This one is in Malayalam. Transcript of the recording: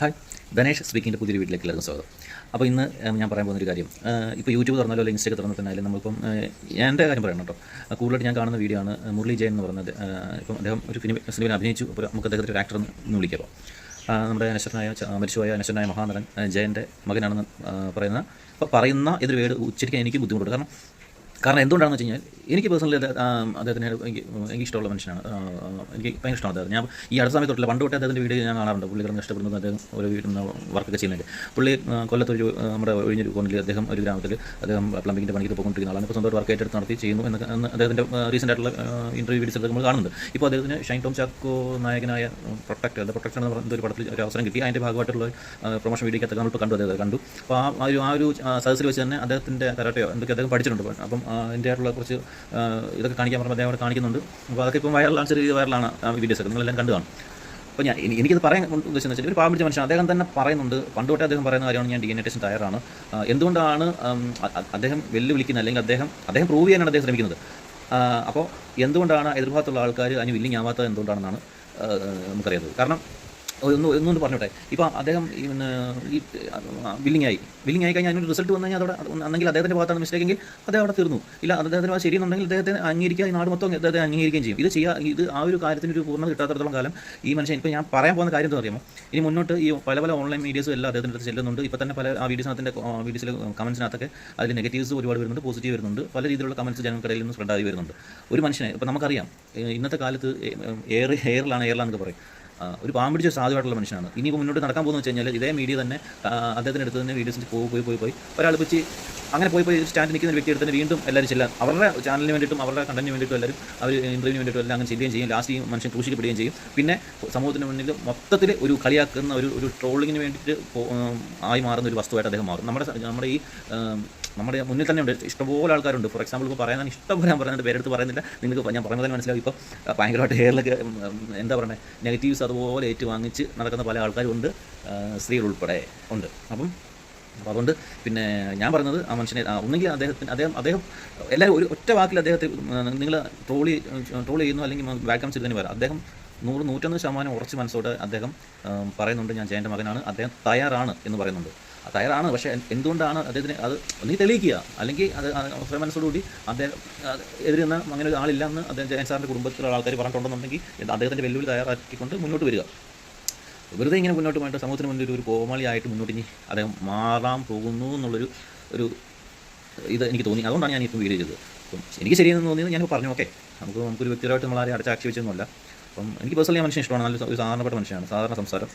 ഹായ്. ധനേഷ് സ്പീക്കിന്റെ പുതിയൊരു വീട്ടിലേക്ക് എല്ലാവർക്കും സ്വാഗതം. അപ്പോൾ ഇന്ന് ഞാൻ പറയാൻ പോകുന്ന ഒരു കാര്യം ഇപ്പോൾ യൂട്യൂബ് തുറന്നാലോ അല്ലെങ്കിൽ ഇൻസ്റ്റൊക്കെ തുറന്നിട്ട് തന്നെ നമ്മളിപ്പം എന്റെ കാര്യം പറയണം കേട്ടോ. കൂടുതലായിട്ട് ഞാൻ കാണുന്ന വീഡിയോ ആണ് മുരളി ജയൻ എന്ന് പറയുന്നത്. ഇപ്പം അദ്ദേഹം ഒരു ഫിലിം സിനിമയിൽ അഭിനയിച്ചു. അപ്പോൾ നമുക്ക് അദ്ദേഹത്തെ ഒരു ആക്ടർ എന്ന് വിളിക്കാം നമ്മുടെ അനശ്വരനായ മരിച്ചുപോയ അനശ്വരനായ മഹാനടൻ ജയന്റെ മകനാണെന്ന് പറയുന്ന അപ്പോൾ പറയുന്ന ഇതൊരു വേട് ഉച്ചരിക്കാൻ എനിക്ക് ബുദ്ധിമുട്ടുണ്ട്. കാരണം കാരണം എന്തുകൊണ്ടാണെന്ന് വെച്ച് കഴിഞ്ഞാൽ എനിക്ക് പേഴ്സണലി അദ്ദേഹത്തിന് എനിക്ക് ഇഷ്ടമുള്ള മനുഷ്യനാണ്. എനിക്ക് ഭയങ്കര ഇഷ്ടമാണ് അദ്ദേഹം ഞാൻ ഈ അടുത്ത സമയത്ത് തൊട്ടില്ല. പണ്ട് തൊട്ടേ അദ്ദേഹത്തിന്റെ വീഡിയോ ഞാൻ കാണാറുണ്ട്. പുള്ളിക്കാരൻ ഇഷ്ടപ്പെടുന്നത് അദ്ദേഹം ഒരു വീട്ടിൽ നിന്ന് വർക്കൊക്കെ ചെയ്യുന്നുണ്ട് പുള്ളി കൊല്ലത്തൊരു നമ്മുടെ ഒഴിഞ്ഞൊരു കോണിൽ അദ്ദേഹം ഒരു ഗ്രാമത്തിൽ അദ്ദേഹം പ്ലംബിങ്ങിന്റെ പണിക്ക് പോയിക്കൊണ്ടിരിക്കുന്ന ആളാണ് ഇപ്പോൾ സ്വന്തമായിട്ട് വർക്ക് ഏറ്റെടുത്ത് നടത്തി ചെയ്യുന്നു എന്ന് അദ്ദേഹത്തിന്റെ റീസെന്റ് ആയിട്ടുള്ള ഇന്റർവ്യൂ വീഡിയോസ് നമ്മൾ കാണുന്നുണ്ട്. ഇപ്പോൾ അദ്ദേഹത്തിന് ഷൈൻ ടോം ചാക്കോ നായകനായ പ്രൊട്ടക്ട് അത് പ്രൊട്ടക്ഷൻ എന്ന് പറയുന്ന ഒരു പടത്തിൽ ഒരു അവസരം കിട്ടി. അതിന്റെ ഭാഗമായിട്ടുള്ള പ്രൊമോഷൻ വീഡിയോക്കകത്ത് നമ്മളിപ്പോൾ കണ്ടു. അദ്ദേഹം കണ്ടു. അപ്പോൾ ആ ഒരു ആ ഒരു സദസ്സിൽ വെച്ച് തന്നെ അദ്ദേഹത്തിന്റെ കരാട്ടയോ എന്തൊക്കെ അദ്ദേഹം പഠിച്ചിട്ടുണ്ട്. അപ്പം അതിന്റെ ആയിട്ടുള്ള കുറച്ച് ഇതൊക്കെ കാണിക്കാൻ പറഞ്ഞ അദ്ദേഹം കാണിക്കുന്നുണ്ട്. അപ്പോൾ അതൊക്കെ ഇപ്പം വൈറലാണ് ചെറിയ വൈറലാണ് ആ വീഡിയോസൊക്കെ നിങ്ങളെല്ലാം കണ്ടു കാണും. അപ്പോൾ ഞാൻ എനിക്കത് പറയാൻ ഉദ്ദേശിച്ചെന്ന് വെച്ചാൽ ഒരു പാവം മനുഷ്യൻ അദ്ദേഹം തന്നെ പറയുന്നുണ്ട്. പണ്ട് തൊട്ടേ അദ്ദേഹം പറയുന്ന കാര്യമാണ് ഞാൻ ഡി എൻ ടെസ്റ്റ് തയ്യാറാണ് എന്തുകൊണ്ടാണ് അദ്ദേഹം വെല്ലുവിളിക്കുന്നത് അല്ലെങ്കിൽ അദ്ദേഹം അദ്ദേഹം പ്രൂവ് ചെയ്യാനാണ് അദ്ദേഹം ശ്രമിക്കുന്നത്? അപ്പോൾ എന്തുകൊണ്ടാണ് എതിർഭാഗത്തുള്ള ആൾക്കാർ അതിന് വില്ലിങ് ആവാത്തത്? എന്തുകൊണ്ടാണെന്നാണ് നമുക്കറിയുന്നത് കാരണം ഒന്ന് ഒന്നുകൊണ്ട് പറഞ്ഞോട്ടെ. ഇപ്പോൾ അദ്ദേഹം ഈ ബില്ലിങ് ആയി ബില്ലിംഗ് ആയി കഴിഞ്ഞാൽ അതിനൊരു റിസൾട്ട് വന്നു കഴിഞ്ഞാൽ അതോടെ അന്നെങ്കിൽ അദ്ദേഹത്തിന്റെ ഭാഗത്താണ് മിസ്റ്റേക്ക് എങ്കിൽ അദ്ദേഹം അവിടെ തീർന്നു. ഇല്ല അദ്ദേഹത്തിന് അത് ശരിയെന്നുണ്ടെങ്കിൽ അദ്ദേഹത്തെ അംഗീകരിക്കുക ഈ നാട് മൊത്തം അദ്ദേഹത്തെ അംഗീകരിക്കുകയും ചെയ്യും. ഇത് ചെയ്യുക ഇത് ആ ഒരു കാര്യത്തിന് ഒരു പൂർണത കിട്ടാത്തടത്തോളം കാലം ഈ മനുഷ്യൻ ഇപ്പോൾ ഞാൻ പറയാൻ പോകുന്ന കാര്യം എന്താ അറിയാമോ? ഇനി മുന്നോട്ട് ഈ പല പല ഓൺലൈൻ മീഡിയസും എല്ലാം അദ്ദേഹത്തിന്റെ അടുത്ത് ചെല്ലുന്നുണ്ട്. ഇപ്പോൾ തന്നെ പല ആ വീഡിയോസിനകത്തിന്റെ വീഡിയോസിലെ കമൻസിനകത്തൊക്കെ അതിൽ നെഗറ്റീവ്സ് ഒരുപാട് വരുന്നുണ്ട് പോസിറ്റീവ് വരുന്നുണ്ട്. പല രീതിയിലുള്ള കമൻസ് ജനങ്ങൾക്കിടയിൽ നിന്ന് സ്പ്രെഡ് ആയി വരുന്നുണ്ട്. ഒരു മനുഷ്യനെ ഇപ്പോൾ നമുക്കറിയാം ഇന്നത്തെ കാലത്ത് എയർ എയറിലാണ് എയറിലാണെന്നൊക്കെ പറയും. ഒരു പാമ്പ് പിടിച്ച സാധുവായിട്ടുള്ള മനുഷ്യനാണ്. ഇനിയിപ്പോൾ മുന്നോട്ട് നടക്കാൻ പോകുന്നത് വെച്ച് കഴിഞ്ഞാൽ ഇതേ മീഡിയ തന്നെ അദ്ദേഹത്തിന് അടുത്ത് തന്നെ വീഡിയോസ് പോയി പോയി പോയി പോയി. ഒരാൾ വെച്ച് അങ്ങനെ പോയി പോയി സ്റ്റാൻഡ് നിൽക്കുന്ന ഒരു വ്യക്തി എടുത്ത് വീണ്ടും എല്ലാവരും ചെല്ലാം അവരുടെ ചാനലിന് വേണ്ടിയിട്ടും അവരുടെ കണ്ടന്റിന് വേണ്ടിയിട്ടും എല്ലാവരും അവർ ഇന്റർവ്യൂവിന് വേണ്ടിയിട്ടും എല്ലാം അങ്ങനെ ചെയ്യുകയും ചെയ്യും. ലാസ്റ്റ് ഈ മനുഷ്യൻ ക്രൂശിക്കപ്പെടുകയും ചെയ്യും. പിന്നെ സമൂഹത്തിന് മുന്നിൽ മൊത്തത്തിൽ ഒരു കളിയാക്കുന്ന ഒരു ഒരു ട്രോളിങ്ങിന് വേണ്ടിയിട്ട് ആയി മാറുന്ന ഒരു വസ്തുവായിട്ട് അദ്ദേഹം മാറും. നമ്മുടെ നമ്മുടെ ഈ നമ്മുടെ മുന്നിൽ തന്നെ ഉണ്ട്. ഇഷ്ടംപോലെ ആൾക്കാരുണ്ട്. ഫോർ എക്സാമ്പിൾ ഇപ്പോൾ പറയാൻ ഇഷ്ടംപോലെ ഞാൻ പറയുന്നത് പേരെടുത്ത് പറയുന്നില്ല. നിങ്ങൾക്ക് ഞാൻ തന്നെ മനസ്സിലാവും. ഇപ്പോൾ ഭയങ്കരമായിട്ട് ഹെയറിലൊക്കെ എന്താ പറയുക നെഗറ്റീവ്സ് അതുപോലെ ഏറ്റുവാങ്ങിച്ച് നടക്കുന്ന പല ആൾക്കാരും ഉണ്ട് സ്ത്രീകൾ ഉൾപ്പെടെ ഉണ്ട്. അപ്പം അപ്പോൾ അതുകൊണ്ട് പിന്നെ ഞാൻ പറഞ്ഞത് ആ മനുഷ്യനെ ഒന്നെങ്കിൽ അദ്ദേഹത്തിന് അദ്ദേഹം അദ്ദേഹം എല്ലാവരും ഒരു ഒറ്റ വാക്കിൽ അദ്ദേഹത്തെ നിങ്ങൾ ട്രോളി ട്രോൾ ചെയ്യുന്നു അല്ലെങ്കിൽ വാൽക്കം ചെയ്തതിന് വരാം അദ്ദേഹം നൂറ് നൂറ്റൊന്ന് ശതമാനം ഉറച്ച് മനസ്സോടെ അദ്ദേഹം പറയുന്നുണ്ട്. ഞാൻ ജയന്റെ മകനാണ്. അദ്ദേഹം തയ്യാറാണ് എന്ന് പറയുന്നുണ്ട്. തയ്യാറാണ്. പക്ഷേ എന്തുകൊണ്ടാണ് അദ്ദേഹത്തിന് അത് നീ തെളിയിക്കുക? അല്ലെങ്കിൽ അത് സ്വയം മനസ്സോടുകൂടി അദ്ദേഹം എതിരെ നിന്ന് അങ്ങനെ ഒരു ആളില്ല എന്ന് അദ്ദേഹം ജയൻ സാറിന്റെ കുടുംബത്തിലുള്ള ആൾക്കാർ പറഞ്ഞിട്ടുണ്ടെന്നുണ്ടെങ്കിൽ അദ്ദേഹത്തിന്റെ വെല്ലുവിളി തയ്യാറാക്കിക്കൊണ്ട് മുന്നോട്ട് വരിക. വെറുതെ ഇങ്ങനെ മുന്നോട്ട് പോയിട്ട് സമൂഹത്തിന് മുന്നിൽ ഒരു കോമാളിയായിട്ട് മുന്നോട്ട് ഇനി അദ്ദേഹം മാറാൻ പോകുന്നു എന്നുള്ളൊരു ഒരു ഇത് എനിക്ക് തോന്നി. അതുകൊണ്ടാണ് ഞാൻ ഇപ്പോൾ വീഡിയോ ചെയ്തത്. അപ്പം എനിക്ക് ശരിയെന്ന് തോന്നിയത് ഞാൻ പറഞ്ഞു ഓക്കെ. നമുക്ക് നമുക്കൊരു വ്യക്തിപരമായിട്ട് നമ്മൾ ആരെയും അടച്ചാക്ഷേപിച്ചൊന്നുമല്ല അപ്പം എനിക്ക് പേഴ്സണലി ആ മനുഷ്യൻ ഇഷ്ടമാണ്. നല്ല ഒരു സാധാരണപ്പെട്ട മനുഷ്യനാണ്. സാധാരണ സംസാരം.